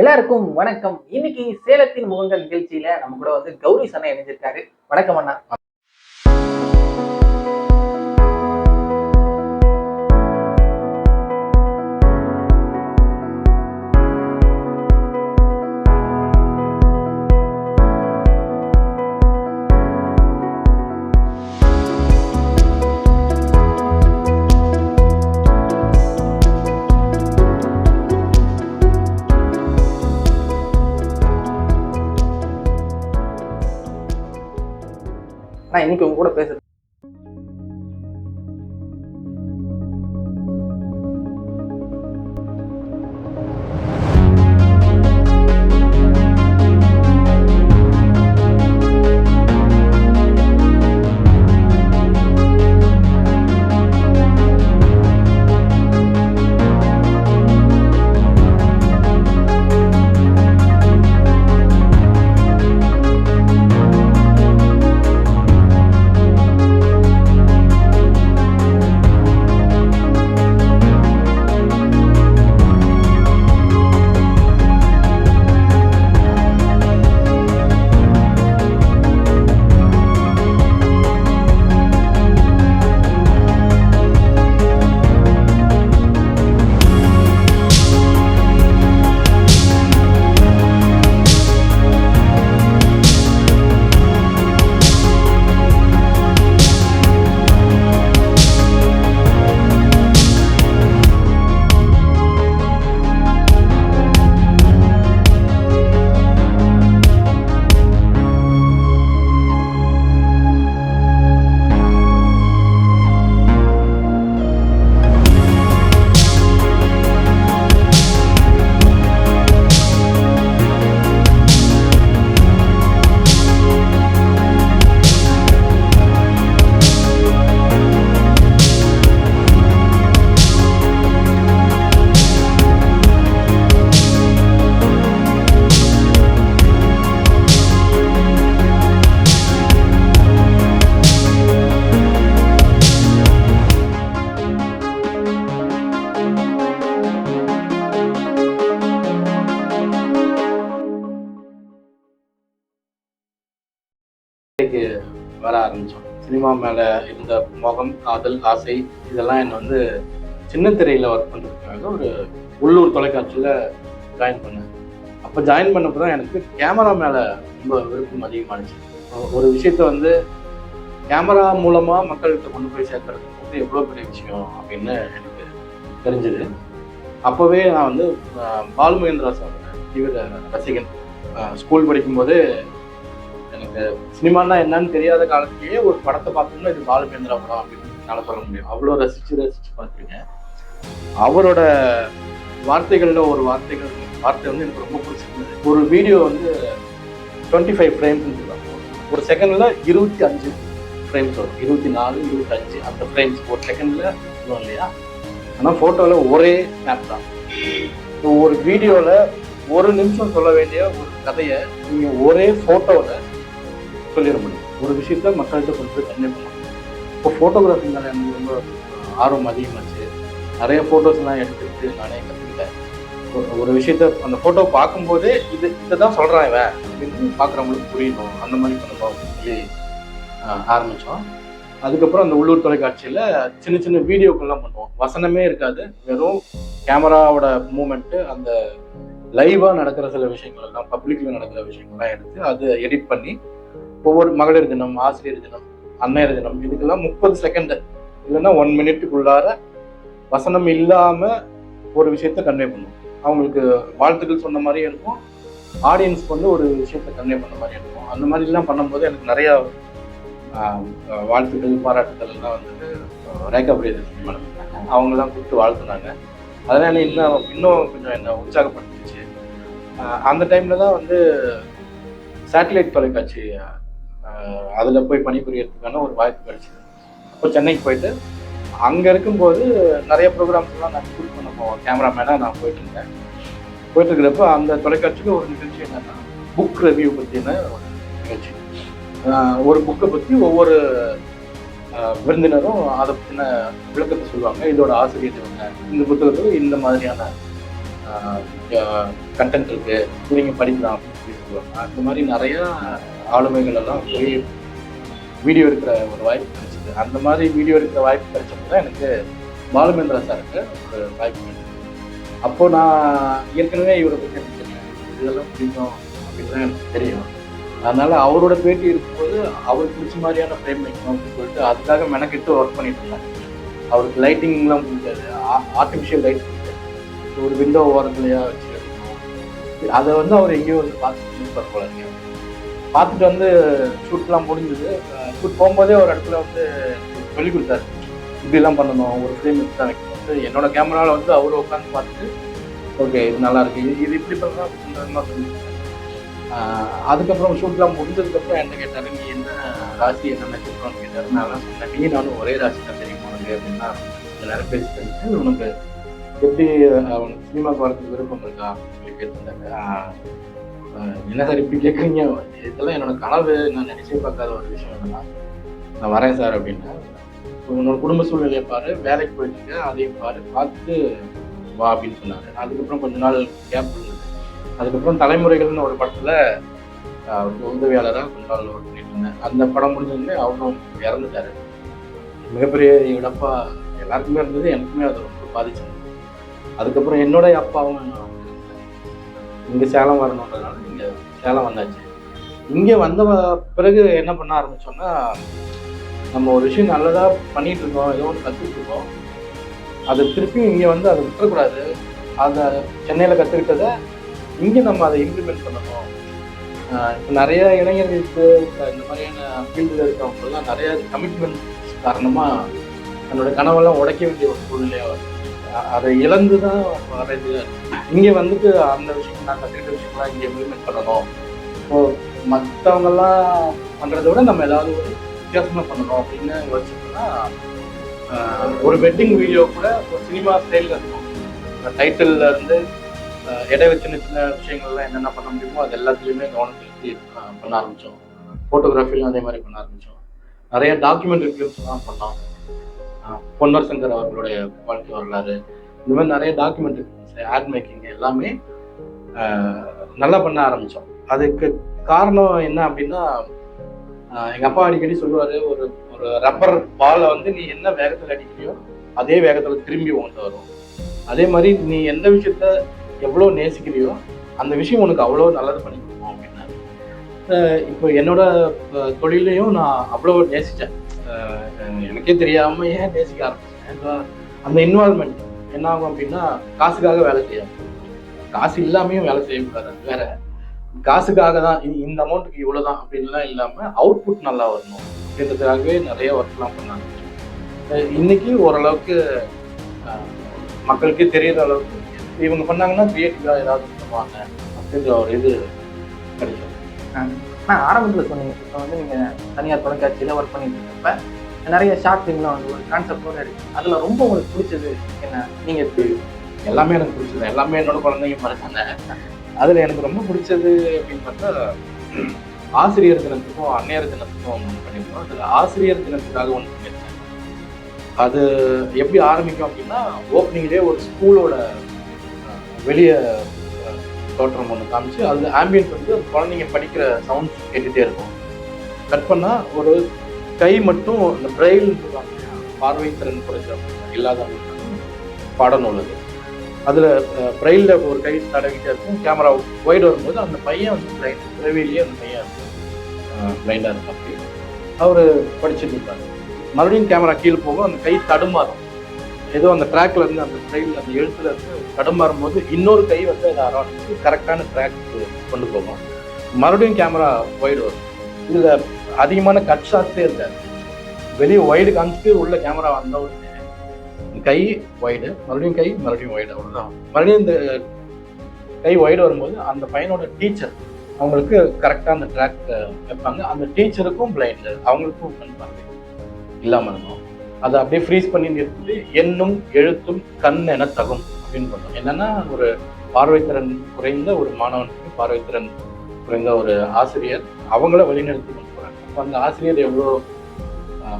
எல்லாருக்கும் வணக்கம். இன்னைக்கு சேலத்தின் முகங்கள் நிகழ்ச்சியில நம்ம கூட வந்து கௌரி சனை இணைஞ்சிருக்காரு. வணக்கம் அண்ணா. நான் இன்னைக்கு உங்க கூட பேசுறது வர ஆரம்பித்தோம் சினிமா மேலே இருந்த முகம் காதல் ஆசை இதெல்லாம் என்னை வந்து சின்ன திரையில் ஒர்க் பண்ணுறதுக்காக ஒரு உள்ளூர் தொலைக்காட்சியில் ஜாயின் பண்ணேன். அப்போ ஜாயின் பண்ணப்போ தான் எனக்கு கேமரா மேலே ரொம்ப விருப்பம் அதிகமானுச்சு ஒரு விஷயத்த வந்து கேமரா மூலமாக மக்கள்கிட்ட கொண்டு போய் சேர்க்கறது வந்து எவ்வளோ பெரிய விஷயம் அப்படின்னு எனக்கு தெரிஞ்சுது. அப்போவே நான் வந்து பாலுமகேந்திரா சார் தீவிர ரசிகன். ஸ்கூல் படிக்கும்போது எனக்கு சினிமான்னா என்னன்னு தெரியாத காலத்திலேயே ஒரு படத்தை பார்த்தோம்னா இது பாலுமேந்திரா படம் அப்படின்னு என்னால் சொல்ல முடியும். அவ்வளோ ரசிச்சு ரசிச்சு பார்த்துருங்க அவரோட வார்த்தைகளில் ஒரு வார்த்தைகள் வார்த்தை வந்து எனக்கு ரொம்ப பிடிச்சிருந்தது. ஒரு வீடியோ வந்து டுவெண்ட்டி ஃபைவ் ஃப்ரேம்ஸ் சொல்லுவாங்க. ஒரு செகண்டில் இருபத்தி அஞ்சு ஃப்ரேம்ஸ் வரும். இருபத்தி நாலு இருபத்தஞ்சு அந்த ஃப்ரேம்ஸ் ஒரு செகண்டில் வரும் இல்லையா? ஆனால் ஃபோட்டோவில் ஒரே ஸ்னாப் தான். இப்போ ஒரு வீடியோவில் ஒரு நிமிஷம் சொல்ல வேண்டிய ஒரு கதையை நீங்கள் ஒரே ஃபோட்டோவில் சொல்லிட முடியும். ஒரு விஷயத்த மக்கள்கிட்ட கொண்டு போய் கன்வே பண்ணலாம் இப்போ ஃபோட்டோகிராஃபி மேலே எனக்கு ரொம்ப ஆர்வம் அதிகமாச்சு. நிறைய ஃபோட்டோஸ்லாம் எடுத்துக்கிட்டு நானே கற்றுக்கிட்டேன் ஒரு- ஒரு விஷயத்த அந்த ஃபோட்டோ பார்க்கும்போதே இது இதை தான் சொல்கிறான் இவன் அப்படின்னு பார்க்குறவங்களுக்கு புரியணும். அந்த மாதிரி பண்ணணும் அப்படின்னு சொல்லி ஆரம்பித்தோம் அதுக்கப்புறம் அந்த உள்ளூர் தொலைக்காட்சியில் சின்ன சின்ன வீடியோக்கள்லாம் பண்ணுவோம். வசனமே இருக்காது. வெறும் கேமராவோட மூமெண்ட்டு அந்த லைவாக நடக்கிற சில விஷயங்கள் எல்லாம் பப்ளிக்கில் நடக்கிற விஷயங்கள்லாம் எடுத்து அதை எடிட் பண்ணி ஒவ்வொரு மகளிர் தினம் ஆசிரியர் தினம் அன்னையர் தினம் இதுக்கெல்லாம் முப்பது செகண்ட் இல்லைன்னா ஒன் மினிட்டுக்குள்ளார வசனம் இல்லாம ஒரு விஷயத்த கன்வே பண்ணும். அவங்களுக்கு வாழ்த்துக்கள் சொன்ன மாதிரியும் இருக்கும். ஆடியன்ஸ்க்கு வந்து ஒரு விஷயத்த கன்வே பண்ண மாதிரி இருக்கும். அந்த மாதிரிலாம் பண்ணும்போது எனக்கு நிறைய வாழ்த்துக்கள் பாராட்டுகள் எல்லாம் வந்துட்டு ஆஹ், ரேகா பிரியதர்ஷினி மேடம் அவங்க தான் கூப்பிட்டு வாழ்த்துனாங்க. அதனால இன்னும் இன்னும் கொஞ்சம் என்ன உற்சாகப்படுத்துச்சு அந்த டைம்ல தான் வந்து சேட்டலைட் தொலைக்காட்சி அதில் போய் பணிபுரியறதுக்கான ஒரு வாய்ப்பு கிடைச்சிது. அப்போ சென்னைக்கு போயிட்டு அங்கே இருக்கும்போது நிறைய ப்ரோக்ராம்ஸ்லாம் நான் ஷூட் பண்ண போவேன் கேமராமேனாக நான் போயிட்டு இருந்தேன். போயிட்டு இருக்கிறப்ப அந்த தொலைக்காட்சியில் ஒரு நிகழ்ச்சி என்னென்னா புக் ரிவ்யூ பற்றின ஒரு நிகழ்ச்சி. ஒரு புக்கை பற்றி ஒவ்வொரு விருந்தினரும் அதை பற்றின விளக்கத்தை சொல்லுவாங்க. இதோட ஆசிரியர் இவங்க. இந்த புத்தகத்தில் இந்த மாதிரியான கண்டென்ட் இருக்குது நீங்கள் படிக்கலாம் அப்படின்னு சொல்லி சொல்லுவாங்க. அந்த மாதிரி நிறையா ஆளுமைகள் எல்லாம் போய் வீடியோ எடுக்கிற ஒரு வாய்ப்பு கிடைச்சிது. அந்த மாதிரி வீடியோ எடுக்கிற வாய்ப்பு கிடைச்சப்போ தான் எனக்கு பாலுமேந்திரா சாருக்கு ஒரு வாய்ப்பு கிடைச்சது. அப்போது நான் ஏற்கனவே இவரை பற்றி தெரிஞ்சிருக்கேன் இதெல்லாம் பிடிக்கும் அப்படின்னு எனக்கு தெரியும். அதனால் அவரோட பேட்டி இருக்கும்போது அவருக்கு பிடிச்ச மாதிரியான ஃப்ரேம் வைக்கணும் அப்படின்னு சொல்லிட்டு அதுக்காக மெனக்கிட்டு ஒர்க் பண்ணிட்டு இருந்தேன் அவருக்கு லைட்டிங்லாம் பிடிக்காது. ஆர்டிஃபிஷியல் லைட் பிடிக்காது. ஒரு விண்டோ ஓரத்துலையாக வச்சு அதை வந்து அவர் எங்கேயோ வந்து பார்த்துட்டு இருப்பார் போல இருக்கேன் பார்த்துட்டு வந்து ஷூட்லாம் முடிஞ்சது. ஷூட் போகும்போதே ஒரு இடத்துல வந்து சொல்லி கொடுத்தாரு. இப்படிலாம் பண்ணணும் ஒரு ஃப்ரேம் இப்படி தான் வைக்கணும். என்னோட கேமராவில் வந்து அவர் உட்காந்து பார்த்துட்டு ஓகே இது நல்லா இருக்கு. இது இது இப்படி பண்ணலாம் சொல்லி அதுக்கப்புறம் ஷூட்லாம் முடிஞ்சதுக்கப்புறம் என்ன கேட்டாரு நீ என்ன ராசி என்ன நட்சத்திரம்னு கேட்டாரு. நான் சொன்னேன் நீ நானும் ஒரே ராசி தான் தெரியும் உனக்கு? அப்படின்னா கொஞ்ச நேரம் பேசிட்டு உனக்கு எப்படி அவனுக்கு சினிமாவுக்கு வரதுக்கு விருப்பம் இருக்கா? சொல்லி கேட்டிருந்தாங்க என்ன சார் இப்படி கேட்குறீங்க இதெல்லாம் என்னோட கனவு நான் நினைச்சே பார்க்காத ஒரு விஷயம் இதெல்லாம் நான் வரேன் சார் அப்படின்னா உன்னோட குடும்ப சூழ்நிலையை பாரு வேலைக்கு போயிட்டு அதையும் பாரு பார்த்து வா அப்படின்னு சொன்னார். அதுக்கப்புறம் கொஞ்ச நாள் கேப் இருந்தது. அதுக்கப்புறம் தலைமுறைகள்னு ஒரு படத்தில் உதவியாளராக கொஞ்ச நாள் ஒர்க் பண்ணிட்டு இருந்தேன். அந்த படம் முடிஞ்சதுமே அவரும் இறந்துட்டாரு. மிகப்பெரிய இழப்பா எல்லாருக்குமே இருந்தது எனக்குமே அது ரொம்ப பாதிச்சது அதுக்கப்புறம் என்னோட அப்பாவும் இங்கே சேலம் வரணுன்றதுனால இங்கே சேலம் வந்தாச்சு. இங்கே வந்த பிறகு என்ன பண்ண ஆரம்பித்தோம்னா நம்ம ஒரு விஷயம் நல்லதாக பண்ணிட்டு இருக்கோம் ஏதோ ஒன்று கற்றுட்ருக்கோம் அதை திருப்பி இங்கே வந்து அதை விட்டுறக்கூடாது. அதை சென்னையில் கற்றுக்கிட்டதை இங்கே நம்ம அதை இம்ப்ளிமெண்ட் பண்ணணும். இப்போ நிறைய இளைஞர்களுக்கு இந்த மாதிரியான ஃபீல்டில் இருக்கவங்கலாம் நிறைய கமிட்மெண்ட் காரணமாக தன்னோட கனவெல்லாம் உடைக்க வேண்டிய ஒரு சூழ்நிலையாக வருது. அதை இழந்து தான் வர்றது இங்கே வந்துட்டு அந்த விஷயம் நான் கற்றுக்கிட்ட விஷயம்லாம் இங்கே இம்ப்ளிமெண்ட் பண்ணணும். ஸோ மற்றவங்கெல்லாம் பண்ணுறத விட நம்ம ஏதாவது ஒரு வித்தியாசமாக பண்ணணும் அப்படின்னு யோசிச்சோம்னா ஒரு வெட்டிங் வீடியோ கூட ஒரு சினிமா ஸ்டைலில் இருக்கும். டைட்டில் இருந்து ஆஹ், சின்ன சின்ன விஷயங்கள்லாம் என்னென்ன பண்ண முடியுமோ அது எல்லாத்துலேயுமே கவனம் செலுத்தி பண்ண ஆரம்பித்தோம் ஃபோட்டோகிராஃபிலும் அதே மாதிரி பண்ண ஆரம்பித்தோம் நிறைய டாக்குமெண்ட்ரி ஃபிலிம்ஸ்லாம் பண்ணோம். பொன்னர் சங்கர் அவர்களுடைய வாழ்க்கை வரலாறு இந்த மாதிரி நிறைய டாக்குமெண்ட்ரி ஆட் மேக்கிங் எல்லாமே நல்லா பண்ண ஆரம்பித்தோம் அதுக்கு காரணம் என்ன அப்படின்னா எங்கள் அப்பா அடிக்கடி சொல்லுவார் ஒரு ஒரு ரப்பர் பாலை வந்து நீ என்ன வேகத்தில் அடிக்கிறியோ அதே வேகத்தில் திரும்பி உங்கள்கிட்ட வரும். அதே மாதிரி நீ எந்த விஷயத்த எவ்வளோ நேசிக்கிறியோ அந்த விஷயம் உனக்கு அவ்வளோ நல்லது பண்ணி கொடுக்கும் அப்படின்னா. இப்போ என்னோட தொழிலையும் நான் அவ்வளோ நேசித்தேன் எனக்கே தெரியாம ஏன் நேசிக்க ஆரம்பிச்சேன்? அந்த இன்வால்மெண்ட் என்ன ஆகும் அப்படின்னா காசுக்காக வேலை செய்யாது. காசு இல்லாமையும் வேலை செய்யக்கூடாது முடியாது வேற. காசுக்காக தான் இந்த அமௌண்ட்டுக்கு இவ்வளவுதான் அப்படின்லாம் இல்லாம அவுட்புட் நல்லா வரணும். அப்படின்றதுக்காகவே நிறைய ஒர்க்லாம் பண்ணாங்க. இன்னைக்கு ஓரளவுக்கு மக்களுக்கே தெரியற அளவுக்கு இவங்க பண்ணாங்கன்னா கிரியேட்டிவா ஏதாவது பண்ணுவாங்க அப்படின்ற ஒரு இது கிடைக்கும். நான் ஆரம்பத்தில் சொன்னீங்க. இப்போ வந்து நீங்கள் தனியார் தொலைக்காட்சியில் ஒர்க் பண்ணிட்டு இருக்கப்ப நிறைய ஷார்ட் ஃபிலிம்லாம் வந்து ஒரு கான்செப்டோட இருக்கு. அதில் ரொம்ப உங்களுக்கு பிடிச்சது என்ன? நீங்கள் எப்படி? எல்லாமே எனக்கு பிடிச்சது. எல்லாமே என்னோட குழந்தைங்க மறைச்சாங்க அதில் எனக்கு ரொம்ப பிடிச்சது அப்படின்னு பார்த்தா ஆசிரியர் தினத்துக்கும் அன்னையர் தினத்துக்கும் ஒன்று பண்ணியிருந்தோம். அதில் ஆசிரியர் தினத்துக்காக ஒன்று பண்ணியிருந்தேன் அது எப்படி ஆரம்பிக்கும் அப்படின்னா ஓப்பனிங்லேயே ஒரு ஸ்கூலோட வெளியே தோற்றம் ஒன்று காமிச்சு அது ஆம்பியன்ஸ் வந்து குழந்தைங்க படிக்கிற சவுண்ட் கேட்டுகிட்டே இருக்கும். கட் பண்ணால் ஒரு கை மட்டும் இந்த பிரெயில் சொல்லுவாங்க பார்வை திறன் குறைஞ்ச இல்லாதவங்களுக்கு பாடநூல் அது அதில் பிரெயிலில் ஒரு கை தடவிட்டே இருக்கும். கேமரா ஒயிட் வரும்போது அந்த பையன் வந்து பிளைண்ட் பிறவிலேயே அந்த பையன் பிளைண்டாக இருக்கும் அப்படி அவர் படிச்சுட்டு இருப்பார். மறுபடியும் கேமரா கீழே போகும் அந்த கை தடுமாறும். ஏதோ அந்த ட்ராக்ல இருந்து அந்த ட்ரெயினில் அந்த எழுத்துல இருந்து தடுமாறும் போது இன்னொரு கை வந்து அதை ஆரம்பிச்சு கரெக்டான ட்ராக் கொண்டு போகும். மறுபடியும் கேமரா ஒய்டு வரும். இதுல அதிகமான கட் ஷாட்ஸே இருக்காது வெளியே ஒயிடு காமிச்சிட்டு உள்ள கேமரா வந்த உடனே கை ஒயிடு மறுபடியும் கை மறுபடியும் ஒயிடு அவ்வளோதான் மறுபடியும் இந்த கை ஒயிடு வரும்போது அந்த பையனோட டீச்சர் அவங்களுக்கு கரெக்டாக அந்த ட்ராக் வைப்பாங்க. அந்த டீச்சருக்கும் பிளைண்டு அவங்களுக்கும் கண் பார்வை. இல்லாமல் இருக்கும் அதை அப்படியே ஃப்ரீஸ் பண்ணி நிறுத்தி எண்ணும் எழுத்தும் கண் என தகும் அப்படின்னு பண்ணோம். என்னன்னா ஒரு பார்வைத்திறன் குறைந்த ஒரு மாணவனுக்கு பார்வைத்திறன் குறைந்த ஒரு ஆசிரியர் அவங்கள வழிநடத்தி கொண்டு போகிறாங்க அப்போ அந்த ஆசிரியர் எவ்வளோ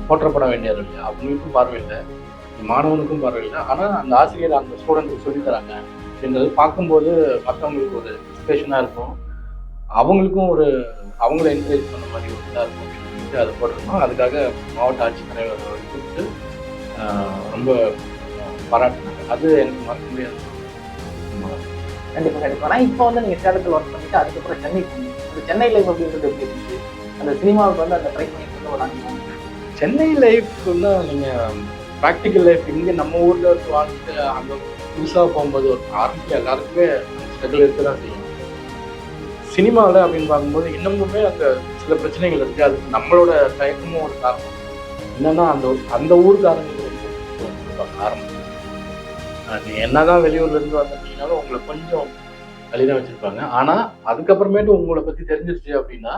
போற்றப்பட வேண்டியது இல்லையா அவங்களுக்கும் பார்வை இல்லை மாணவனுக்கும் பார்வை இல்லை. ஆனால் அந்த ஆசிரியர் அந்த ஸ்டூடெண்ட்டுக்கு சொல்லித்தராங்க அப்படின்றது பார்க்கும்போது மற்றவங்களுக்கு ஒரு இன்ஸ்பிரேஷனாக இருக்கும். அவங்களுக்கும் ஒரு அவங்கள என்கரேஜ் பண்ண மாதிரி ஒரு இதாக இருக்கும் அப்படின்னு சொல்லிட்டு அதை போட்டிருக்கோம் அதுக்காக மாவட்ட ஆட்சித்தலைவர் அவர்களுக்கு ஆஹ், ரொம்ப பாராட்டினாங்க. அது எனக்கு மறக்க முடியாது. கண்டிப்பா கண்டிப்பா. ஆனா இப்போ வந்து நீங்க சேலத்தில் ஒர்க் பண்ணிட்டு அதுக்கப்புறம் சென்னை அந்த சென்னை லைஃப் அப்படின்றது எப்படி இருந்துச்சு? அந்த சினிமாவுக்கு வந்து அந்த ட்ரை பண்ணிட்டு ஒரு அனுபவம் சென்னை லைஃப்னா நீங்கள் ப்ராக்டிக்கல் லைஃப் இங்கே நம்ம ஊரில் இருந்து வாழ்ந்துட்டு அங்கே புதுசாக போகும்போது ஒரு ஆரம்பிக்க எல்லாருக்குமே ஸ்ட்ரகிள் இருக்க தான் செய்யும் சினிமாவில் அப்படின்னு பார்க்கும்போது இன்னமுமே அங்கே சில பிரச்சனைகள் இருக்குது அதுக்கு நம்மளோட தயக்கமும் ஒரு காரணம். என்னன்னா அந்த அந்த ஊருக்காரங்களுக்கு ரொம்ப காரணம். நீ என்னதான் வெளியூர்ல இருந்து வந்திருந்தீங்கனாலும் உங்களை கொஞ்சம் தள்ளி வச்சுருப்பாங்க. வச்சிருப்பாங்க ஆனா அதுக்கப்புறமேட்டு உங்களை பத்தி தெரிஞ்சிருச்சு அப்படின்னா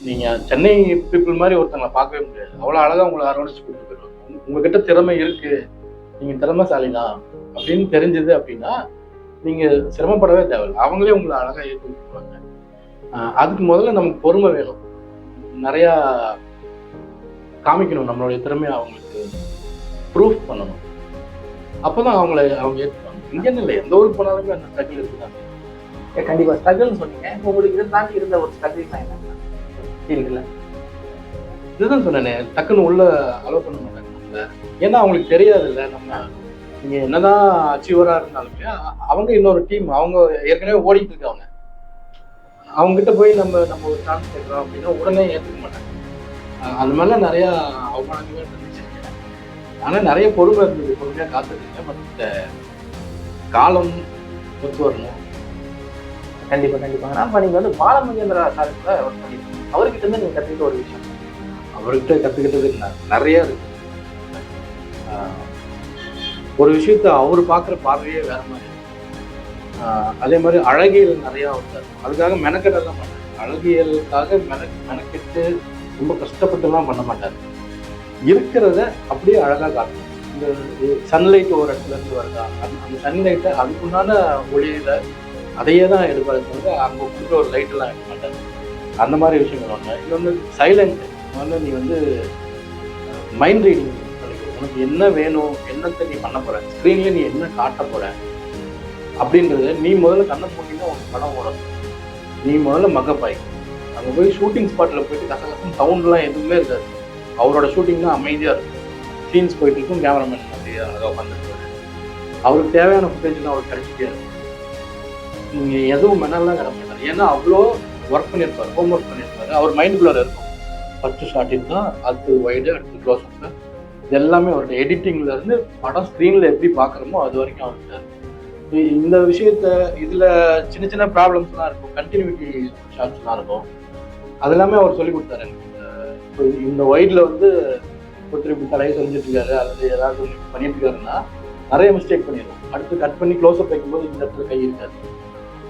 நீங்க சென்னை பீப்புள் மாதிரி ஒருத்தங்களை பார்க்கவே முடியாது. அவ்வளோ அழகா உங்களை அரவணைச்சு கூட்டு போயிடுவாங்க. உங்ககிட்ட திறமை இருக்கு. நீங்க திறமைசாலி தான் அப்படின்னு தெரிஞ்சது அப்படின்னா நீங்க சிரமப்படவே தேவையில்லை. அவங்களே உங்களை அழகா ஏற்றி அதுக்கு முதல்ல நமக்கு பொறுமை வேணும். நிறையா காமிக்கணும் நம்மளுடைய திறமையை அவங்களுக்கு ப்ரூஃப் பண்ணணும். அப்பதான் அவங்கள அவங்க ஏற்றுப்பாங்க இங்கன்னு இல்லை எந்த ஊருக்கு போனாலுமே அந்த ஸ்ட்ரகிள் இருக்குதான். ஏ, கண்டிப்பா ஸ்ட்ரகிள்னு சொன்னீங்க. இப்போ உங்களுக்கு தாண்டி இருந்த ஒரு ஸ்ட்ரகிள்னா என்ன? ஃபீல்டுல இதுதான் சொன்னேனே டக்குன்னு உள்ள அலோவ் பண்ண மாட்டாங்க. ஏன்னா அவங்களுக்கு தெரியாது இல்லை நம்ம நீங்க என்னதான் அச்சீவரா இருந்தாலுமே அவங்க இன்னொரு டீம் அவங்க ஏற்கனவே ஓடிட்டு இருக்காங்க. அவங்க கிட்ட போய் நம்ம நம்ம ஒரு சான்ஸ் கேட்குறோம் அப்படின்னா உடனே ஏற்றுக்க மாட்டாங்க. அது மாதிரிலாம் நிறைய அவமானங்கள் இருந்துச்சு. ஆனா நிறைய பொறுமை இருந்தது. பொறுமையா காத்துருக்கீங்க பட் காலம் ஒத்து வரணும். கண்டிப்பா கண்டிப்பா. ஆனா இப்போ நீங்க வந்து பாலமகேந்திரா சாருக்கு ஒர்க் பண்ணிருக்கீங்க. அவர்கிட்ட இருந்து நீங்க கத்துக்கிட்ட ஒரு விஷயம் அவர்கிட்ட கத்துக்கிட்டது ந- நிறைய இருக்கு. ஒரு விஷயத்த அவர் பார்க்குற பார்வையே வேற மாதிரி அதே மாதிரி அழகியல் நிறையா வந்தார் அதுக்காக மெனக்கெடலாம் மாட்டார் அழகியலுக்காக மென மெனக்கெட்டு ரொம்ப கஷ்டப்பட்டுலாம் பண்ண மாட்டார். இருக்கிறத அப்படியே அழகாக காட்டணும் இந்த சன்லைட் ஒரு இடத்துலேருந்து வருதா? அந்த அந்த சன்லைட்டை அதுக்குண்டான ஒளியில் அதையே தான் எடுப்பாரு தவிர அங்கே கொடுக்குற ஒரு லைட்டெல்லாம் எடுக்க மாட்டார். அந்த மாதிரி விஷயங்கள் ஒன்று இன்னொன்று சைலண்ட் முதல்ல நீ வந்து மைண்ட் ரீடிங் பண்ணிக்கணும் உனக்கு என்ன வேணும் என்னத்தை நீ பண்ண போகிற ஸ்க்ரீனில் நீ என்ன காட்ட போகிற அப்படின்றது நீ முதல்ல கண்ணை போட்டிங்கன்னா உனக்கு படம் ஓடும். நீ முதல்ல மகப்பாய் அங்கே போய் ஷூட்டிங் ஸ்பாட்டில் போயிட்டு கசகசம் சவுண்ட்லாம் எதுவுமே இருக்காது அவரோட ஷூட்டிங் தான் அமைதியாக இருக்கும். சீன்ஸ் போயிட்டு இருக்கும் கேமராமேன் அப்படியே அழகாக உட்காந்துருக்காரு அவருக்கு தேவையான ஃபுட்டேஜ்லாம் அவருக்கு கிடைச்சிட்டே இருக்கும். நீங்கள் எதுவும் மெனல்லாம் கிட மாட்டார். ஏன்னா அவ்வளோ ஒர்க் பண்ணியிருப்பார் ஹோம் ஒர்க் பண்ணியிருப்பாரு அவர் மைண்டுக்குள்ளே இருக்கும். ஃபஸ்ட்டு ஷார்ட் தான் அடுத்து வைடு அடுத்து க்ளோஸ் அப் இது எல்லாமே அவருடைய எடிட்டிங்ல இருந்து படம் ஸ்க்ரீனில் எப்படி பார்க்குறோமோ அது வரைக்கும் அவர்கிட்ட இந்த விஷயத்த இதில் சின்ன சின்ன ப்ராப்ளம்ஸ்லாம் இருக்கும். கண்டினியூட்டி ஷார்ட்ஸ்லாம் இருக்கும். அது எல்லாமே அவர் சொல்லி கொடுத்தாரு. எனக்கு இந்த- இப்போ இந்த வைட்ல வந்து ஒருத்தர் இப்படி தலையை செஞ்சுட்டு இருக்காரு அல்லது ஏதாவது பண்ணிட்டு இருக்காருன்னா நிறைய மிஸ்டேக் பண்ணிடுவோம். அடுத்து கட் பண்ணி க்ளோஸ் அப் வைக்கும்போது இந்த இடத்துல கை இருக்காது.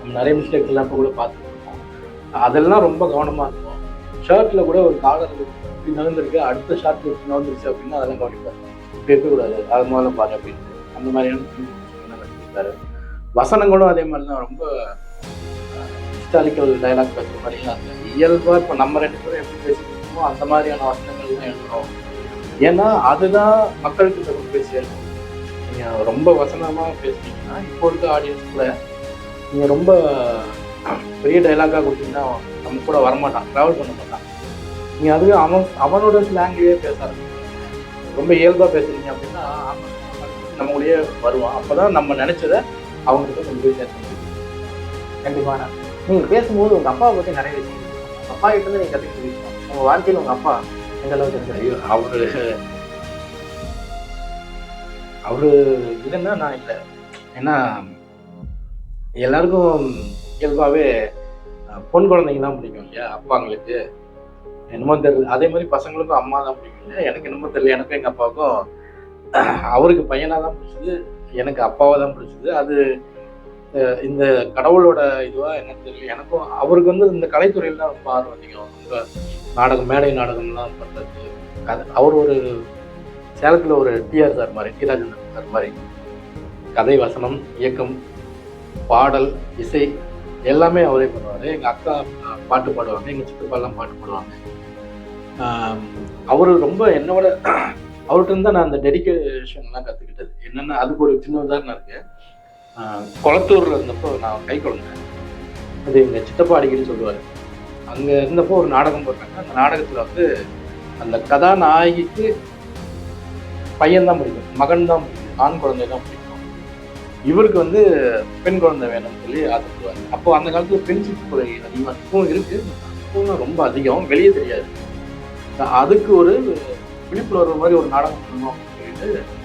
நம்ம நிறைய மிஸ்டேக்ஸ் எல்லாம் இப்போ கூட பார்த்துருக்கோம் அதெல்லாம் ரொம்ப கவனமா இருக்கும் ஷர்ட்ல கூட ஒரு காலர் இப்படி நகர்ந்துருக்கு அடுத்த ஷார்ட் இப்படி நகர்ந்துருச்சு அப்படின்னா அதெல்லாம் கவனிப்பார். இப்படி இருக்கக்கூடாது அது முதல்ல பாரு அப்படின்னு. அந்த மாதிரியான வசனங்களும் அதே மாதிரி தான் ரொம்ப ஹிஸ்டாரிக்கல் டைலாக் பேசுற மாதிரி அந்த இயல்பாக இப்போ நம்ம ரெண்டு பேரும் எப்படி பேசிட்டு அந்த மாதிரியான வசனங்கள் தான் எழுதுறோம் ஏன்னா அதுதான் மக்களுக்கு கொண்டு போய் சேரும். ரொம்ப வசனமாக பேசுனீங்கன்னா இப்போ இருக்க ஆடியன்ஸ்குள்ள நீங்கள் ரொம்ப பெரிய டைலாக்காக கொடுத்தீங்கன்னா நம்ம கூட வரமாட்டான் ட்ராவல் பண்ண மாட்டான். நீங்கள் அதுவே அவன் அவனோட ஸ்லாங்லேயே பேச ரொம்ப இயல்பாக பேசுறீங்க அப்படின்னா அவன் நம்ம கூடயே வருவான். அப்பதான் நம்ம நினச்சதை அவங்ககிட்ட கொண்டு போய் சேர்க்க முடியும். நீங்க பேசும்போது உங்க அப்பாவை பத்தி நிறைய விஷயம் அப்பா கிட்ட இருந்து நீங்க கத்துக்கிட்ட விஷயம் உங்க வாழ்க்கையில உங்க அப்பா எந்த அளவுக்கு இருந்தது அவரு அவரு இல்லைன்னா நான் இல்லை. ஏன்னா எல்லாருக்கும் இயல்பாகவே பொன் குழந்தைங்க தான் பிடிக்கும் இல்லையா? அப்பாங்களுக்கு என்னமோ தெரியல. அதே மாதிரி பசங்களுக்கும் அம்மா தான் பிடிக்கும் இல்லையா? எனக்கு என்னமோ தெரியல. எனக்கும் எங்கள் அப்பாவுக்கும் அவருக்கு பையனாக தான் பிடிச்சது எனக்கு அப்பாவை தான் பிடிச்சது. அது இந்த கடவுளோட இதுவாக எனக்கு தெரியல. எனக்கும் அவருக்கு வந்து இந்த கலைத்துறையில் தான் ரொம்ப ஆர்வம் அதிகம். ரொம்ப நாடகம் மேடை நாடகம்லாம் பண்ணுறது கதை அவர் ஒரு சேலத்தில் ஒரு டிஆர் சார் மாதிரி டி ராஜேந்திரன் சார் மாதிரி. கதை வசனம் இயக்கம் பாடல் இசை எல்லாமே அவரே பண்ணுவார். எங்கள் அக்கா பாட்டு பாடுவாங்க எங்கள் சித்தப்பாலாம் பாட்டு பாடுவாங்க. அவர் ரொம்ப என்னோட அவர்கிட்ட இருந்தால் நான் அந்த டெடிக்கேஷன்லாம் கற்றுக்கிட்டது என்னென்னா அதுக்கு ஒரு சின்ன உதாரணம் இருக்குது குளத்தூரில் இருந்தப்போ நான் கை குழந்தேன் அது எங்க சித்தப்பா அடிக்கடி சொல்லுவார். அங்க இருந்தப்போ ஒரு நாடகம் போட்டாங்க. அந்த நாடகத்துல வந்து அந்த கதாநாயகிக்கு பையன்தான் பிடிக்கும். மகன் தான் பிடிக்கும். ஆண் குழந்தை தான் பிடிக்கும். இவருக்கு வந்து பெண் குழந்தை வேணும்னு சொல்லி ஆசைப்படுவார் அப்போ அந்த காலத்துல பெண் சித்துக்குறை அதிகமாக இப்பவும் இருக்கு. இப்பவும் ரொம்ப அதிகம். வெளியே தெரியாது. அதுக்கு ஒரு விழிப்புணர்வு மாதிரி ஒரு நாடகம் பண்ணணும் அப்படின்னு சொல்லிட்டு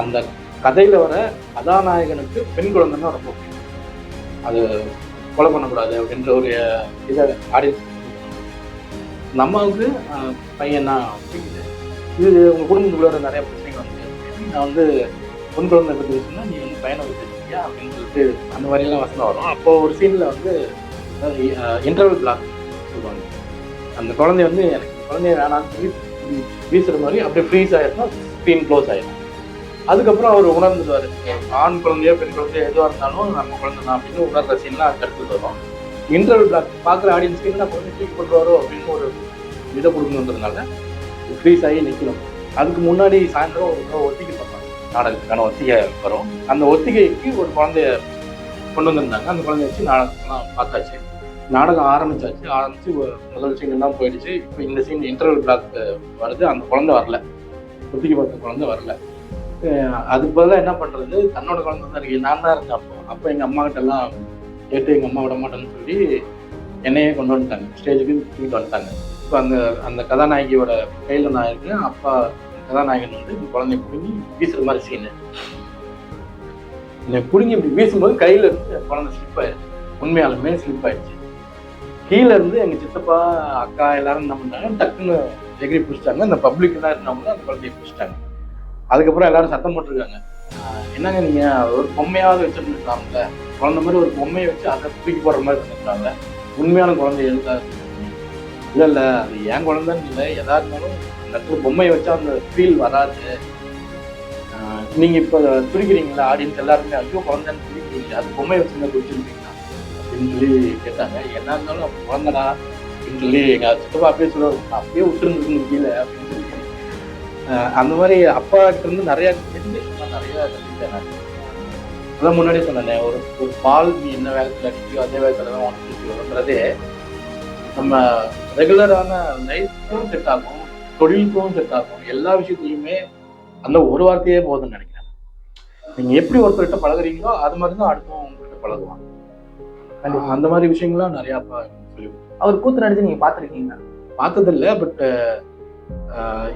அந்த கதையில வர கதாநாயகனுக்கு பெண் குழந்தைன்னா ரொம்ப பிடிக்கும் அது கொலை பண்ணக்கூடாது அப்படின்ற ஒரு இதை ஆடியன்ஸ் நம்மளுக்கு வந்து பையன் தான் பிடிக்குது இது உங்க குடும்பத்துக்குள்ள நிறைய பிரச்சனைகள் வந்து நான் வந்து பொன் குழந்தை பற்றி பேசுனா நீ வந்து பையனை வச்சிருக்கியா அப்படின்னு சொல்லிட்டு அந்த மாதிரிலாம் வசனம் வரும். அப்போ ஒரு சீன்ல வந்து இன்டர்வல் பிளாக் சொல்லுவாங்க. அந்த குழந்தை வந்து எனக்கு குழந்தைய வேணாம்னு சொல்லி வீசுற மாதிரி அப்படியே ஃப்ரீஸ் ஆயிருந்தா ஸ்க்ரீன் க்ளோஸ் ஆயிடும் அதுக்கப்புறம் அவர் உணர்ந்துடுவார். ஆண் குழந்தையோ பெண் குழந்தையோ எதுவாக இருந்தாலும் நம்ம குழந்தை தான் அப்படின்னு உணர்ற சீன்லாம் அதுக்கு அடுத்தது வரும். இன்டர்வல் பிளாக் பார்க்குற ஆடியன்ஸ்க்கு என்ன குழந்தை தூக்கி கொண்டுவாரோ அப்படின்னு ஒரு இதை கொடுக்கணுன்றதுனால ஃப்ரீஸ் ஆகி நிற்கணும் அதுக்கு முன்னாடி சாயந்தரம் ஒரு ஒத்திகை பார்ப்பாங்க. நாடகத்துக்கான ஒத்திகை வரும். அந்த ஒத்திகைக்கு ஒரு குழந்தைய கொண்டு வந்திருந்தாங்க. அந்த குழந்தைய வச்சு நாடகம்லாம் பார்த்தாச்சு. நாடகம் ஆரம்பிச்சாச்சு. ஆரம்பிச்சு ஒரு முதல் சீன்லாம் போயிடுச்சு. இப்போ இந்த சீன் இன்டர்வல் பிளாக் வருது. அந்த குழந்தை வரல. ஒத்திகை பார்த்த குழந்தை வரல. அதுக்கு பதிலாக என்ன பண்ணுறது தன்னோட குழந்தை தான் இருக்கு. நான் தான் இருந்தேன் அப்போ. அப்போ எங்கள் அம்மா எல்லாம் கேட்டு எங்கள் அம்மா விட மாட்டேன்னு சொல்லி என்னையே கொண்டு வந்துட்டாங்க. ஸ்டேஜுக்கு தூக்கிட்டு வந்துட்டாங்க. இப்போ அந்த அந்த கதாநாயகியோட கையில் நான் இருக்கேன். அப்பா கதாநாயகன் வந்து இந்த குழந்தைய பிடுங்கி வீசுகிற மாதிரி சீனு என்னை பிடுங்கி இப்படி வீசும்போது கையில் இருந்து குழந்தை ஸ்லிப் ஆயிடுச்சு. உண்மையாலுமே ஸ்லிப் ஆயிடுச்சு. கீழே இருந்து எங்கள் சித்தப்பா அக்கா எல்லாரும் என்ன பண்ணாங்க டக்குன்னு எகிரி பிடிச்சிட்டாங்க அந்த பப்ளிக் தான் இருந்தவங்க அந்த குழந்தைய பிடிச்சிட்டாங்க. அதுக்கப்புறம் எல்லாரும் சத்தம் போட்டிருக்காங்க. என்னங்க நீங்க? ஒரு பொம்மையாவது வச்சிருந்துருக்கலாம்ல. குழந்தை மாதிரி ஒரு பொம்மையை வச்சு அதை தூக்கி போடுற மாதிரி பண்ணிருக்காங்க உண்மையான குழந்தை எழுதா இல்ல இல்ல அது என் குழந்தைன்னு இல்லை. எதா இருந்தாலும் நட்டு பொம்மையை வச்சா அந்த ஃபீல் வராது. நீங்கள் நீங்க இப்ப துடிக்கிறீங்களா? ஆடியன்ஸ் எல்லாருமே ஐயோ குழந்தைன்னு துடிக்கிறீங்க அது பொம்மையை வச்சுருந்தா குடிச்சிருக்கீங்களா அப்படின்னு சொல்லி கேட்டாங்க. என்ன இருந்தாலும் குழந்தைடா அப்படின்னு சொல்லி எங்க சித்தப்பா அப்படியே சொல்லுவாங்க அப்படியே விட்டுருந்துருக்கு கீழே அப்படின்னு சொல்லி அந்த மாதிரி அப்பா கிட்ட இருந்து நிறைய எஜுகேஷன் நிறைய கற்றுக்கிட்டேன் நான். அதான் முன்னாடியே சொன்னேன் ஒரு ஒரு பால் நீ என்ன வேகத்தில் அடிக்கியோ அதே வேகத்தில் தான் உனக்கு நம்ம ரெகுலரான லைஃப்க்கும் செட் ஆகும் தொழிலுக்கும் செட் ஆகும். எல்லா விஷயத்துலையுமே அந்த ஒரு வார்த்தையே போதும்னு நினைக்கிறேன். நீங்க எப்படி ஒருத்தர்கிட்ட பழகுறீங்களோ அது மாதிரி தான் அடுத்தவங்க உங்ககிட்ட பழகுவாங்க. அந்த மாதிரி விஷயங்கள்லாம் நிறைய அப்பா சொல்லி அவர் கூத்து நடிச்சு நீங்க பாத்திருக்கீங்க பார்த்ததில்ல பட்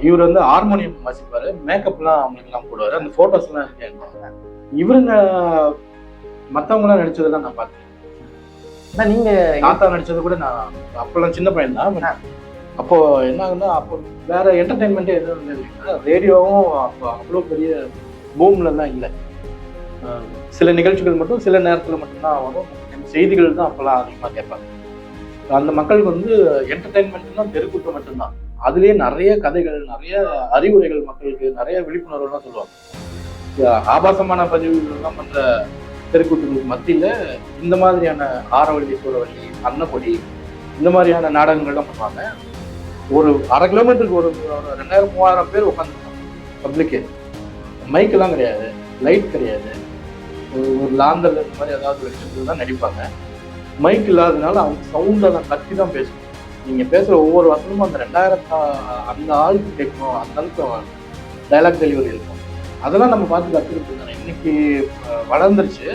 இவர் வந்து ஹார்மோனியம் வாசிப்பாரு. மேக்கப்லாம் அவங்களுக்குலாம் போடுவாரு. அந்த ஃபோட்டோஸ்லாம் இருக்கு என்கிட்ட. இவருங்க மற்றவங்களாம் நடிச்சதெல்லாம் நான் பார்த்தேன் நீங்க தாத்தா நடிச்சது கூட நான் அப்பெல்லாம் சின்ன பையன் தான் அப்போ என்ன ஆகுதுன்னா அப்போ வேற என்டர்டைன்மெண்ட்டே எதுவும் இல்லை ரேடியோவும் அப்போ அவ்வளோ பெரிய பூம்லலாம் இல்லை. சில நிகழ்ச்சிகள் மட்டும் சில நேரத்தில் மட்டும்தான் வரும். செய்திகள் தான் அப்போல்லாம் அதிகமாக கேட்பாங்க. அந்த மக்களுக்கு வந்து என்டர்டைன்மெண்ட்னா தெருக்கூட்டம் மட்டும்தான். அதுலேயே நிறைய கதைகள் நிறைய அறிவுரைகள் மக்களுக்கு நிறைய விழிப்புணர்வுலாம் சொல்லுவாங்க. ஆபாசமான பதிவுகள்லாம் பண்ற தெருக்கூட்டங்களுக்கு மத்தியில் இந்த மாதிரியான ஆரவள்ளி சூழவள்ளி அன்னப்பொடி இந்த மாதிரியான நாடகங்கள்லாம் பண்ணுவாங்க. ஒரு அரை கிலோமீட்டருக்கு ஒரு ரெண்டாயிரம் மூவாயிரம் பேர் உட்காந்துருப்பாங்க. பப்ளிக்கு மைக்கெல்லாம் கிடையாது. லைட் கிடையாது. ஒரு லாந்தல் இந்த மாதிரி ஏதாவது வச்சுட்டு தான் நடிப்பாங்க. மைக் இல்லாததுனால அவங்க சவுண்டில் தான் கத்தி தான் பேசுவாங்க. நீங்கள் பேசுகிற ஒவ்வொரு வசனமும் அந்த ரெண்டாயிரத்தா அந்த ஆளுக்கு கேட்கணும் அந்த அளவுக்கு டைலாக் டெலிவரி இருக்கும். அதெல்லாம் நம்ம பார்த்து கற்றுக்கிட்டு தானே இன்னைக்கு வளர்ந்துருச்சு.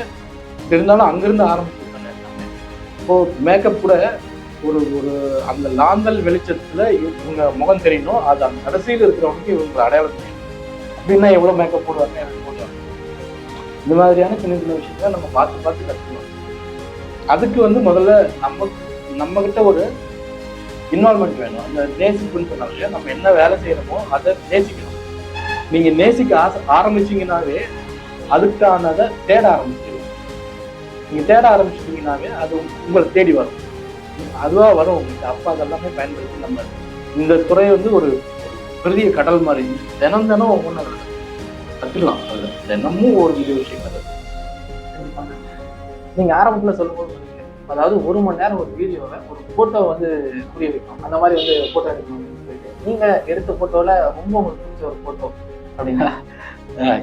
இருந்தாலும் அங்கேருந்து ஆரம்பிச்சு தானே எல்லாமே. இப்போது மேக்கப் கூட ஒரு ஒரு அந்த லாந்தல் வெளிச்சத்தில் இவங்க முகம் தெரியணும் அது அந்த கடைசியில் இருக்கிறவங்களுக்கு இவங்க அடையாளம் தெரியணும் அப்படின்னா எவ்வளோ மேக்கப் போடுவாங்க எப்படி போடுவாங்க இந்த மாதிரியான சின்ன சின்ன விஷயங்களை நம்ம பார்த்து பார்த்து கற்றுக்கணும் அதுக்கு வந்து முதல்ல நம்ம நம்மக்கிட்ட ஒரு இன்வால்மெண்ட் வேணும். அந்த நேசிப்புன்னு சொன்னாங்க நம்ம என்ன வேலை செய்யறோமோ அதை நேசிக்கணும் நீங்க நேசிக்க ஆசை ஆரம்பிச்சீங்கன்னாவே அதுக்கானதை தேட ஆரம்பிச்சிருவீங்க நீங்க தேட ஆரம்பிச்சிட்டீங்கன்னாவே அது உங்களை தேடி வரும். அதுவா வரும் உங்களுக்கு. அப்பா அதெல்லாமே பயன்படுத்தி நம்ம இந்த துறை வந்து ஒரு பெரிய கடல் மாதிரி. தினம் தினம் ஒவ்வொன்றும் கற்றுக்கலாம் அதில் தினமும் ஒரு வீடியோ விஷயம் அது நீங்க ஆரம்பத்துல சொல்லும்போது அதாவது ஒரு மணி நேரம் ஒரு வீடியோவை ஒரு ஃபோட்டோ வந்து புரிய வைக்கும் அந்த மாதிரி வந்து ஃபோட்டோ எடுக்கணும் அப்படின்னு சொல்லிட்டு. நீங்க எடுத்த போட்டோல ரொம்ப உங்களுக்கு பிடிச்ச ஒரு போட்டோ அப்படின்னா?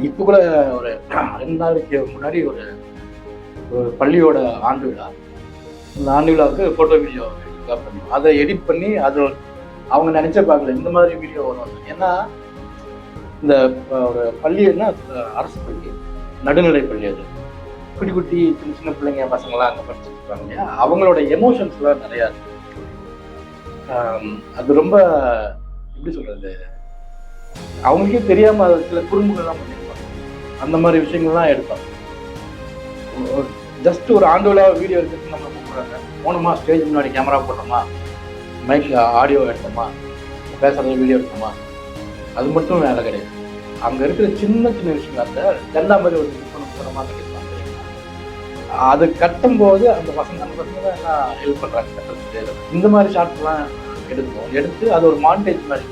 இப்போ கூட ஒரு ரெண்டு நாளைக்கு முன்னாடி ஒரு ஒரு பள்ளியோட ஆண்டு விழா. அந்த ஆண்டு விழாவுக்கு ஃபோட்டோ வீடியோ பண்ணுவோம் அதை எடிட் பண்ணி அது அவங்க நினைச்ச பார்க்கல இந்த மாதிரி வீடியோ வரும். ஏன்னா இந்த ஒரு பள்ளின்னா என்ன அரசு பள்ளி நடுநிலை பள்ளி அது. குட்டி குட்டி சின்ன சின்ன பிள்ளைங்க பசங்களாம் அங்கே படிச்சுட்டு இருப்பாங்க இல்லையா அவங்களோட எமோஷன்ஸ்லாம் நிறையா அது ரொம்ப எப்படி சொல்றது? அவங்களுக்கே தெரியாம அது சில குறும்புகள்லாம் பண்ணியிருப்பாங்க அந்த மாதிரி விஷயங்கள்லாம் எடுப்பாங்க. ஜஸ்ட் ஒரு ஆண்டு விழா வீடியோ எடுத்துட்டு நம்ம கூப்பிடுறாங்க. போனோமா? ஸ்டேஜ் முன்னாடி கேமரா போட்டோமா? மைக் ஆடியோ எடுத்தோமா? பேசுறது வீடியோ எடுத்தோமா? அது மட்டும் வேலை கிடையாது. அங்க இருக்கிற சின்ன சின்ன விஷயங்கள் அந்த மாதிரி ஒரு மாதிரி அது கட்டும் போது அந்த பசங்க அந்த பசங்க தான் ஹெல்ப் பண்றாங்க இந்த மாதிரி ஷார்ட்ஸ்லாம் எடுத்தோம் எடுத்து அது ஒரு மாண்டேஜ் மாதிரி.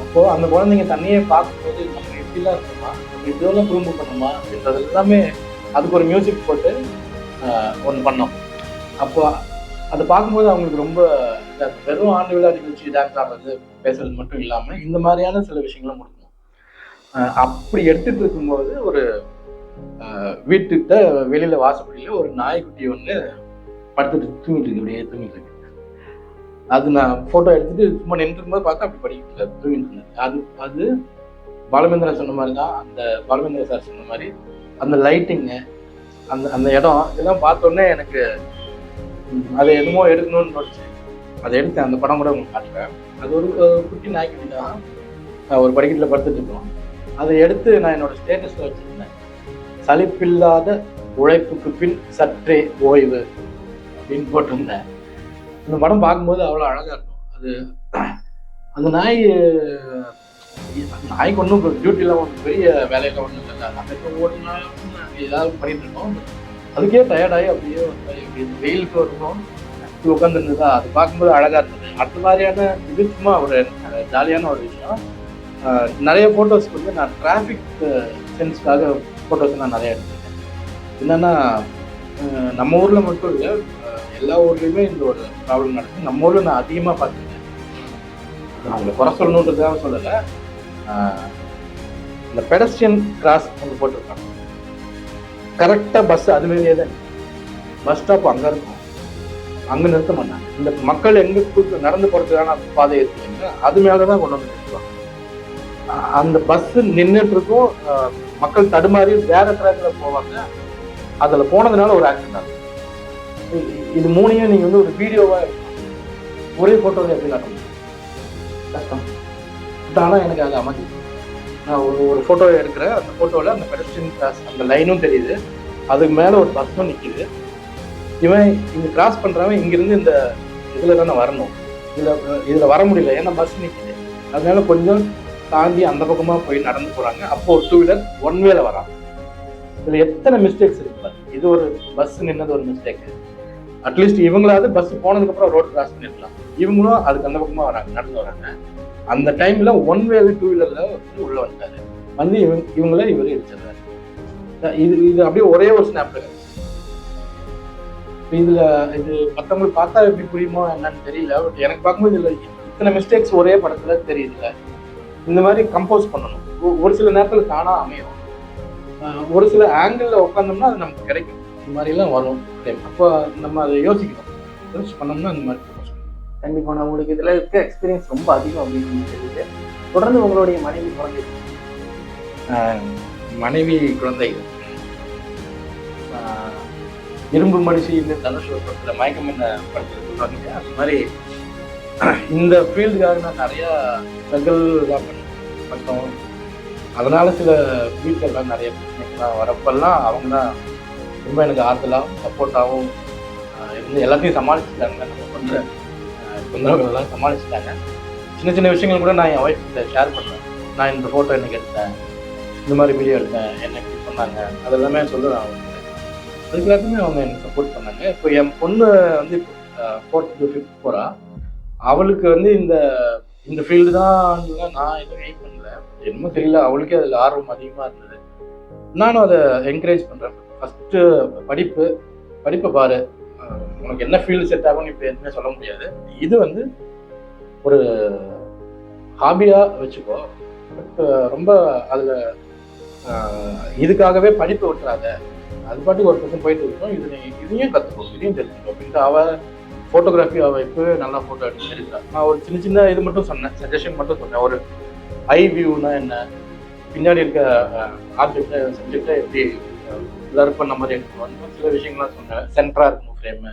அப்போ அந்த குழந்தைங்க தண்ணியை பார்க்கும்போது நம்ம எப்படிலாம் இருக்கணுமா? நம்ம இதெல்லாம் குறும்பு பண்ணணுமா? அப்படின்றது எல்லாமே அதுக்கு ஒரு மியூசிக் போட்டு ஒன்று பண்ணோம். அப்போ அதை பார்க்கும்போது அவங்களுக்கு ரொம்ப வெறும் ஆண்டு விழா நிகழ்ச்சி டான்ஸ் ஆடுறது பேசுறது மட்டும் இல்லாமல் இந்த மாதிரியான சில விஷயங்களும் கொடுக்கணும். அப்படி எடுத்துட்டு இருக்கும்போது ஒரு வீட்டுக்கிட்ட வெளியில வாசப்படியில ஒரு நாய்க்குட்டி ஒன்று படுத்துட்டு தூங்கிட்டு இருக்கு அப்படியே தூங்கிட்டு இருக்கு. அது நான் ஃபோட்டோ எடுத்துட்டு சும்மா நின்று போது பார்த்தா அப்படி படிக்கல தூங்கிட்டு இருந்தது. அது அது பாலமேந்திரன் சொன்ன மாதிரி தான் அந்த பாலமேந்திர சார் சொன்ன மாதிரி அந்த லைட்டிங்கு அந்த அந்த இடம் இதெல்லாம் பார்த்தோன்னே எனக்கு அதை எதுமோ எடுக்கணும்னு தோணுச்சு. அதை எடுத்தேன் அந்த படம் கூட உங்களுக்கு காட்டுறேன். அது ஒரு குட்டி நாய்க்குட்டி தான். ஒரு படிக்கட்டில் படுத்துட்டு இருக்கோம். அதை எடுத்து நான் என்னோட ஸ்டேட்டஸில் வச்சுருந்தேன். சலிப்பில்லாத உழைப்புக்கு பின் சற்றே ஓய்வு அப்படின்னு போட்டிருந்தேன். அந்த படம் பார்க்கும்போது அவ்வளோ அழகாக இருக்கும். அது அந்த நாய் நாய்க்கு ஒன்றும் டியூட்டிலாம் ஒன்றும் பெரிய வேலையெல்லாம் ஒன்றும் இல்லை. அந்த ஓடினா ஏதாவது பண்ணிட்டு இருக்கோம் அதுக்கே டயர்டாகி அப்படியே அப்படியே வெயிலுக்கு வருவோம் உட்காந்துருந்ததா அது பார்க்கும்போது அழகாக இருந்தது. அந்த மாதிரியான இது சும்மா ஒரு ஜாலியான ஒரு விஷயம். நிறைய ஃபோட்டோஸ் வந்து நான் டிராஃபிக் சென்ஸ்க்காக uh, ஃபோட்டோஸ் நான் நிறையா எடுத்திருக்கேன். என்னென்னா நம்ம ஊரில் மட்டும் இல்லை எல்லா ஊர்லேயுமே இந்த ஒரு ப்ராப்ளம் நடக்குது. நம்ம ஊரில் நான் அதிகமாக பார்த்துருக்கேன். நான் அவங்களை குறை சொல்லணுன்றதுக்காக சொல்லலை. இந்த பெடஸ்டியன் கிராஸ் ஒன்று போட்டிருக்காங்க. கரெக்டாக பஸ் அது மேலேயே தான் பஸ் ஸ்டாப் அங்கே இருக்கும். அங்கே நிறுத்த மாட்டாங்க. இந்த மக்கள் எங்கே நடந்து போகிறதுக்கான பாதை இருக்குங்க அது மேலே தான் கொண்டு வந்து அந்த பஸ் நின்றுட்டு இருக்கும் மக்கள் தடுமாறி வேற டிராக்ல போவாங்க. அதில் போனதுனால ஒரு ஆக்சிடென்ட் ஆகும் இது மூணையும் நீங்கள் வந்து ஒரு வீடியோவாக ஒரே ஃபோட்டோவில் எப்படி காட்ட முடியும் கஷ்டம். ஆனால் எனக்கு அது அமைதி. நான் ஒரு ஒரு ஃபோட்டோ எடுக்கிறேன். அந்த ஃபோட்டோவில் அந்த பெடஸ்டியன் கிராஸ் அந்த லைனும் தெரியுது. அதுக்கு மேலே ஒரு பஸ்ஸும் நிற்கிது இவன் இங்க கிராஸ் பண்றவன் இங்கிருந்து இந்த இதுல தானே வரணும். இதுல இதுல வர முடியல. ஏன்னா பஸ் நிக்குது. அதனால கொஞ்சம் தாண்டி அந்த பக்கமா போய் நடந்து போறாங்க. அப்போ ஒரு டூ வீலர் ஒன் வேல வரான் இதுல எத்தனை மிஸ்டேக்ஸ் இருக்கு இது ஒரு பஸ் நின்னது ஒரு மிஸ்டேக் அட்லீஸ்ட் இவங்களாவது பஸ் போனதுக்கு அப்புறம் ரோட் கிராஸ் பண்ணிருக்கலாம். இவங்களும் அதுக்கு அந்த பக்கமா வராங்க நடந்து வராங்க. அந்த டைம்ல ஒன் வேல டூ வீலர்ல உள்ளே உள்ள வந்துட்டாரு. வந்து இவங்க இவங்கள இவரு இடிச்சிடுறாரு. இது இது அப்படியே ஒரே ஒரு ஸ்னாப்ல இதுல இது மற்றவங்களுக்கு பார்த்தா எப்படி புரியுமோ என்னன்னு தெரியல. பட் எனக்கு பார்க்கும்போது இதுல இத்தனை மிஸ்டேக்ஸ் ஒரே படத்துல தெரியுதுல்ல. இந்த மாதிரி கம்போஸ் பண்ணணும். ஒரு சில நேரத்துல தானா அமையும். ஒரு சில ஆங்கிள் உட்காந்தோம்னா அது நமக்கு கிடைக்கும். இந்த மாதிரி எல்லாம் வரும் அப்போ நம்ம அதை யோசிக்கணும். யோசிச்சு பண்ணோம்னா இந்த மாதிரி compose பண்ணணும். கண்டிப்பா நான் உங்களுக்கு இதுல இருக்க எக்ஸ்பீரியன்ஸ் ரொம்ப அதிகம் அப்படின்னு தெரியுது. தொடர்ந்து உங்களுடைய மனைவி குழந்தை. மனைவி குழந்தை. இரும்பு மனுஷி இந்த தனுஷ் ஒரு படத்துல மயக்கம் என்ன படத்துல சொல்றாங்க இல்லையா? அந்த மாதிரி இந்த ஃபீல்டுக்காக நான் நிறைய ஸ்ட்ரகிள் தான் பண்ணோம் அதனால சில வீட்டில் நிறைய பிரச்சனைகள்லாம் வரப்பெல்லாம் அவங்க தான் ரொம்ப எனக்கு ஆறுதலாகவும் சப்போர்ட்டாகவும் இருந்து எல்லாத்தையும் சமாளிச்சுட்டாங்க. நம்ம பண்ணுற தொந்தரவுகள்லாம் சமாளிச்சுட்டாங்க. சின்ன சின்ன விஷயங்கள் கூட நான் என் ஒய்ஃப்கிட்ட ஷேர் பண்ணேன். நான் இந்த ஃபோட்டோ எனக்கு எடுத்தேன். இந்த மாதிரி வீடியோ எடுத்தேன். என்ன இப்படி பண்ணாங்க அதெல்லாமே சொல்லுவேன் அவங்க அதுக்கு எல்லாத்துக்குமே அவங்க எனக்கு சப்போர்ட் பண்ணாங்க. இப்போ என் பொண்ணு வந்து ஃபோர்த் டு ஃபிஃப்த் போகிறா அவளுக்கு வந்து இந்த இந்த ஃபீல்டு தான் நான் எதுவும் எய்ம் பண்ணல. என்னமோ தெரியல அவளுக்கே அதில் ஆர்வம் அதிகமாக இருந்தது. நானும் அதை என்கரேஜ் பண்ணுறேன் ஃபஸ்ட்டு படிப்பு படிப்பை பாரு. உனக்கு என்ன ஃபீல்டு செட் ஆகும்னு இப்போ எதுவுமே சொல்ல முடியாது. இது வந்து ஒரு ஹாபியாக வச்சுக்கோ. பட் ரொம்ப அதில் இதுக்காகவே படிப்பை விட்டுறாத. அது பாட்டுக்கு ஒரு பக்கம் போயிட்டு இருக்கோம் இது நீ- இதையும் கற்றுக்கோ இதையும் தெரிஞ்சுக்கோ. அப்படின்ட்டு அவள் ஃபோட்டோகிராஃபி அமைப்பு நல்லா ஃபோட்டோ எடுத்து நான் ஒரு சின்ன சின்ன இது மட்டும் சொன்னேன் சஜஷன் மட்டும் சொன்னேன். ஒரு ஐ வியூனா என்ன? பின்னாடி இருக்க ஆப்ஜெக்டை சப்ஜெக்டை எப்படி லர் பண்ண மாதிரி எடுக்கணும் சில விஷயங்கள்லாம் சொன்னேன். சென்டராக இருக்கணும் ஃப்ரேமு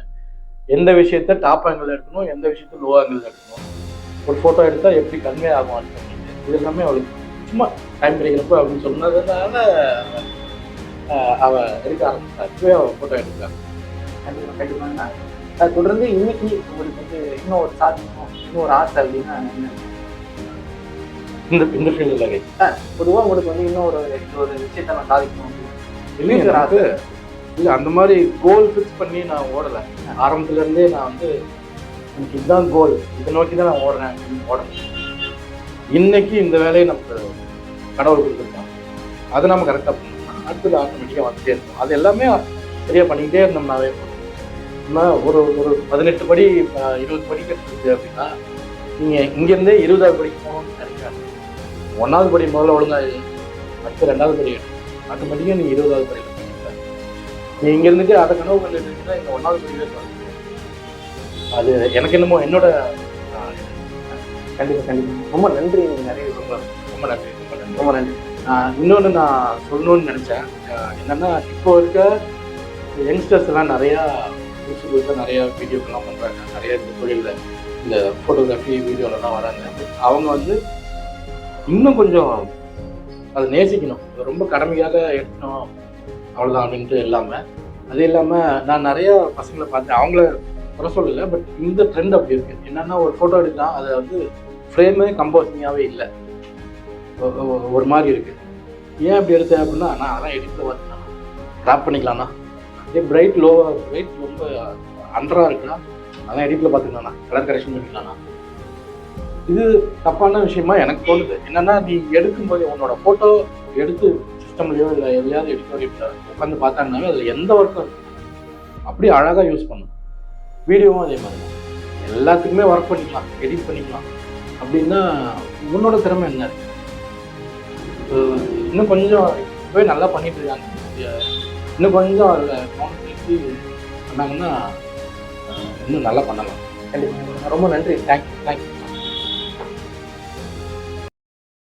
எந்த விஷயத்த டாப் ஆங்கிள் எடுக்கணும்? எந்த விஷயத்த லோ ஆங்கிள் எடுக்கணும்? ஒரு ஃபோட்டோ எடுத்தால் எப்படி கன்வே ஆகும் இது எல்லாமே அவளுக்கு சும்மா டைம் கிடைக்கிறப்போ அப்படின்னு சொன்னதுனால அவள் எடுக்க ஆரம்பிச்சா. இப்பவே அவள் ஃபோட்டோ எடுக்கிறாங்க அது தொடர்ந்து இன்னைக்கு உங்களுக்கு வந்து இன்னும் ஒரு சாதிக்கணும் இன்னும் ஒரு ஆசை அப்படின்னா என்ன? இந்த இந்த ஃபீல்டில் பொதுவா உங்களுக்கு வந்து இன்னும் ஒரு ஒரு விஷயத்த நான் சாதிக்கணும் ஒரு எனக்கு இல்லை அந்த மாதிரி கோல் ஃபிக்ஸ் பண்ணி நான் ஓடலை. ஆரம்பத்துல இருந்தே நான் வந்து எனக்கு இதுதான் கோல் இதை நோக்கி தான் நான் ஓடுறேன் அப்படின்னு ஓடலை. இன்னைக்கு இந்த வேலையை நமக்கு கடவுள் கொடுத்துருக்கான் அதை நம்ம கரெக்டாக பண்ணணும். அடுத்தது ஆட்டோமேட்டிக்காக வந்துட்டே இருக்கும் அது எல்லாமே சரியாக பண்ணிக்கிட்டே இருந்தோம்னாவே ஒரு ஒரு பதினெட்டு படி இருபது படி கற்றுருக்கு அப்படின்னா நீங்கள் இங்கேருந்தே இருபதாவது படிக்கு போகணும்னு நினைக்காது ஒன்றாவது படி முதல்ல ஒழுங்கா எழுது. அடுத்து ரெண்டாவது படி ஆட்டோமேட்டிக்காக நீ இருபதாவது படியில் பண்ணிக்கலாம் நீ இங்க இருந்துட்டு அதை கனவு கண்டுட்டு இந்த ஒன்றாவது பாருங்க. அது எனக்கு என்னமோ என்னோட ஆஹ், கண்டிப்பா கண்டிப்பா. ரொம்ப நன்றி நிறைய ரொம்ப ரொம்ப நன்றி ரொம்ப நன்றி. ரொம்ப நன்றி. ஆஹ், இன்னொன்னு நான் சொல்லணும்னு நினைச்சேன். என்னன்னா இப்போ இருக்க யங்ஸ்டர்ஸ் எல்லாம் நிறையா யூடியூப்ல புதுசாக நிறைய வீடியோக்கெல்லாம் பண்றாங்க. நிறைய இந்த தொழிலில் இந்த ஃபோட்டோகிராஃபி வீடியோலலாம் வராங்க. அவங்க வந்து இன்னும் கொஞ்சம் அதை நேசிக்கணும். ரொம்ப கடமையாக எடுக்கணும். அவ்வளோதான் அப்படின்ட்டு இல்லாமல் அது இல்லாமல் நான் நிறையா பசங்களை பார்த்தேன் அவங்கள குறை சொல்லலை பட் இந்த ட்ரெண்ட் அப்படி இருக்குது என்னன்னா ஒரு ஃபோட்டோ எடுக்கலாம் அதை வந்து ஃப்ரேமே கம்போசிங்காகவே இல்லை. ஒரு மாதிரி இருக்குது ஏன் அப்படி எடுத்தேன் அப்படின்னா நான் அதான் எடிட்டில் பார்த்துக்கலாம் ட்ராப் பண்ணிக்கலாம்ண்ணா இதே பிரைட் லோவாக பிரைட் ரொம்ப அண்டராக இருக்குன்னா அதான் எடிட்டில் பார்த்துக்கலாம்ண்ணா கலர் கரெக்ஷன் பண்ணிக்கலாம்ண்ணா இது தப்பான விஷயமா எனக்கு தோணுது. என்னன்னா நீ எடுக்கும்போது உன்னோட ஃபோட்டோ எடுத்து சிஸ்டம்லையோ இல்லை எதையாவது எடிட்டோரியத்தில் உட்காந்து பார்த்தாங்கனாவே அதில் எந்த ஒர்க்கும் இருக்கு அப்படியே அழகாக யூஸ் பண்ணும் வீடியோவும் அதே மாதிரி தான். எல்லாத்துக்குமே ஒர்க் பண்ணிக்கலாம் எடிட் பண்ணிக்கலாம். அப்படின்னா உன்னோட திறமை என்ன? இருக்கு இன்னும் கொஞ்சம் இப்போவே நல்லா பண்ணிட்டு இருக்காங்க. இன்னும் கொஞ்சம் அதில் கவனம் செலுத்தி பண்ணாங்கன்னா இன்னும் நல்லா பண்ணலாம். கண்டிப்பாக ரொம்ப நன்றி. Thank you thank you